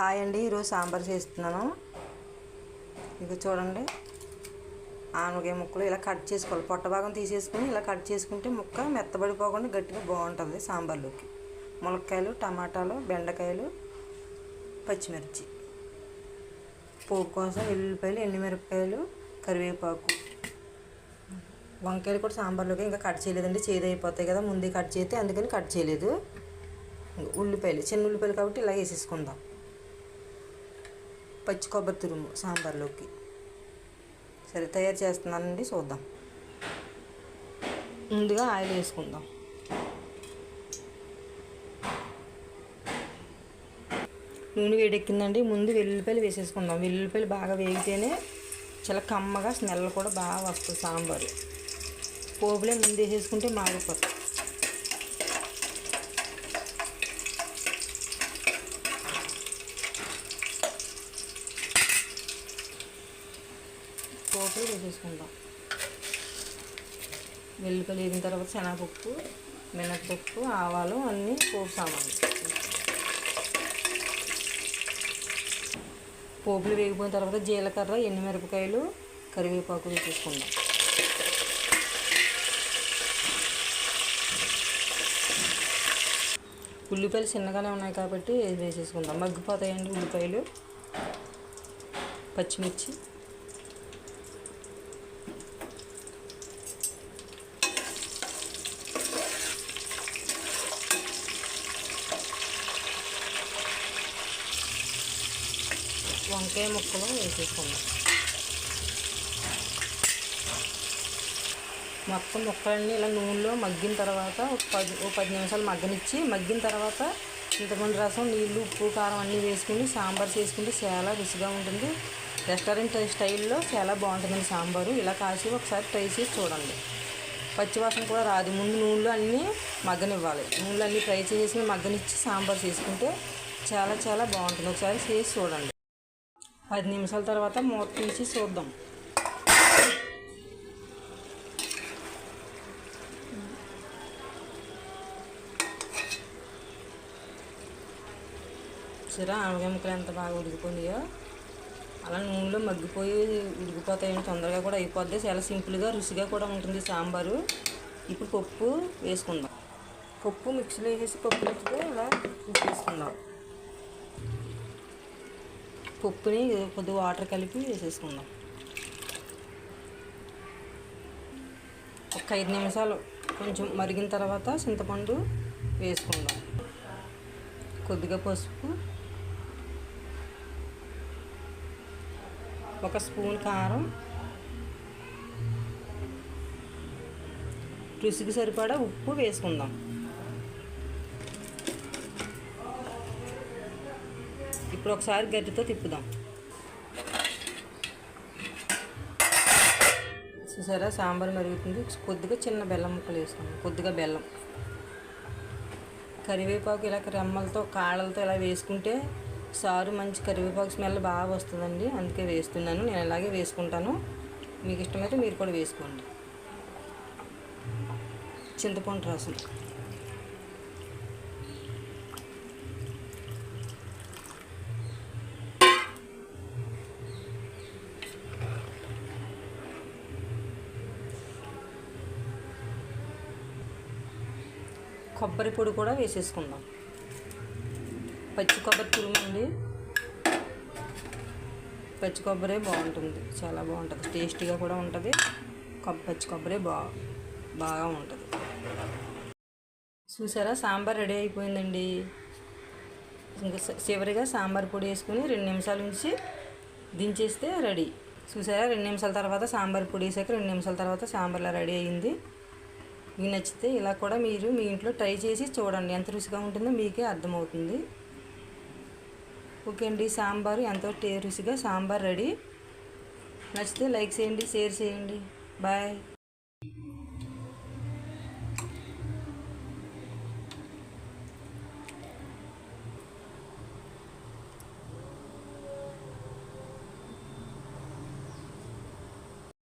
Hi అండి ఈరోజు సాంబార్ చేస్తున్నాను. ఇది చూడండి. ఆనగకాయ ముక్కలు ఇలా కట్ చేసుకోవాలి. పొట్ట భాగం తీసేసుకుని ఇలా కట్ చేసుకుంటే ముక్క మెత్తబడిపోకుండా గట్టిగా బాగుంటుంది సాంబార్లోకి. ములక్కాయలు టమాటాలు బెండకాయలు పచ్చిమిర్చి. పోపు కోసం ఎల్లుల్లిపాయలు ఎండుమిరపకాయలు కరివేపాకు. వంకాయలు కూడా సాంబార్లోకి ఇంకా కట్ చేయలేదండి. చేదు అయిపోతాయి కదా ముందే కట్ చేస్తే అందుకని కట్ చేయలేదు. ఉల్లిపాయలు చిన్న ఉల్లిపాయలు కాబట్టి ఇలా వేసేసుకుందాం. పచ్చి కొబ్బరి తురుము సాంబార్లోకి. సరే తయారు చేస్తున్నానండి చూద్దాం. ముందుగా ఆయిల్ వేసుకుందాం. నూనె వేడెక్కిందండి. ముందు వెల్లుల్లిపాయలు వేసేసుకుందాం. వెల్లుల్లిపాయలు బాగా వేగితేనే చాలా కమ్మగా స్మెల్ కూడా బాగా వస్తుంది సాంబారు. పోపులే ముందు వేసేసుకుంటే మాగిపోతుంది పోపులు వేసేసుకుందాం వెల్లుల్లిపాయలు వేగిన తర్వాత శనగపప్పు మినపప్పు ఆవాలు అన్నీ పోపు సామాన్లు. పోపులు వేగిపోయిన తర్వాత జీలకర్ర ఎండుమిరపకాయలు కరివేపాకు వేసేసుకుందాం. ఉల్లిపాయలు చిన్నగానే ఉన్నాయి కాబట్టి వేసేసుకుందాం. మగ్గిపోతాయండి ఉల్లిపాయలు. పచ్చిమిర్చి. వంకాయ ముక్కలు వేసేసుకుందాం మొత్తం ముక్కలన్నీ ఇలా నూనెలో మగ్గిన తర్వాత ఒక పది ఓ పది నిమిషాలు మగ్గనిచ్చి మగ్గిన తర్వాత చింతపండు రసం నీళ్ళు ఉప్పు కారం అన్నీ వేసుకుని సాంబార్ చేసుకుంటే చాలా రుచిగా ఉంటుంది. రెస్టారెంట్ స్టైల్లో చాలా బాగుంటుందండి సాంబారు. ఇలా కాసి ఒకసారి ట్రై చేసి చూడండి. పచ్చివాసన కూడా రాదు. ముందు నూనెలో అన్నీ మగ్గనివ్వాలి. నూనెలో అన్నీ ఫ్రై చేసి మగ్గనిచ్చి సాంబార్ చేసుకుంటే చాలా చాలా బాగుంటుంది. ఒకసారి చేసి చూడండి. పది నిమిషాల తర్వాత మూత తీసి చూద్దాం. సరే ఆనగ ముక్కలు ఎంత బాగా ఉడికిపోయాయో అలా నూనెలో మగ్గిపోయి ఉడికిపోతాయని తొందరగా కూడా అయిపోద్ది. చాలా సింపుల్గా రుచిగా కూడా ఉంటుంది సాంబారు. ఇప్పుడు పప్పు వేసుకుందాం. పప్పు మిక్సీలో వేసేసి పప్పు మిక్సీలో ఇలా వేసుకుందాం. పప్పుని కొద్దిగా వాటర్ కలిపి వేసేసుకుందాం. ఒక ఐదు నిమిషాలు కొంచెం మరిగిన తర్వాత చింతపండు వేసుకుందాం. కొద్దిగా పసుపు ఒక స్పూన్ కారం రుచికి సరిపడా ఉప్పు వేసుకుందాం. ఇప్పుడు ఒకసారి గట్టితో తిప్పుదాం. చూసారా? సాంబార్ మరుగుతుంది. కొద్దిగా చిన్న బెల్లం ముక్కలు వేసుకుందాం. కొద్దిగా బెల్లం. కరివేపాకు ఇలా రెమ్మలతో కాళ్ళతో ఇలా వేసుకుంటే సారు మంచి కరివేపాకు స్మెల్ బాగా వస్తుందండి. అందుకే వేస్తున్నాను. నేను ఇలాగే వేసుకుంటాను. మీకు ఇష్టమైతే మీరు కూడా వేసుకోండి. చింతపండు రసం. కొబ్బరి పొడి కూడా వేసేసుకుందాం. పచ్చి కొబ్బరి తురుమండి. పచ్చి కొబ్బరే బాగుంటుంది. చాలా బాగుంటుంది. టేస్టీగా కూడా ఉంటుంది. పచ్చి కొబ్బరే బా బాగా ఉంటుంది. చూసారా? సాంబార్ రెడీ అయిపోయిందండి. ఇంకా చివరిగా సాంబార్ పొడి వేసుకుని రెండు నిమిషాల నుంచి దించేస్తే రెడీ. చూసారా? రెండు నిమిషాల తర్వాత సాంబార్ పొడి వేసాక రెండు నిమిషాల తర్వాత సాంబార్లా రెడీ అయింది. మీకు నచ్చితే ఇలా కూడా మీరు మీ ఇంట్లో ట్రై చేసి చూడండి. ఎంత రుచిగా ఉంటుందో మీకే అర్థమవుతుంది. ఓకే అండి సాంబారు ఎంతో టే రుచిగా సాంబార్ రెడీ. నచ్చితే లైక్ చేయండి షేర్ చేయండి. బాయ్.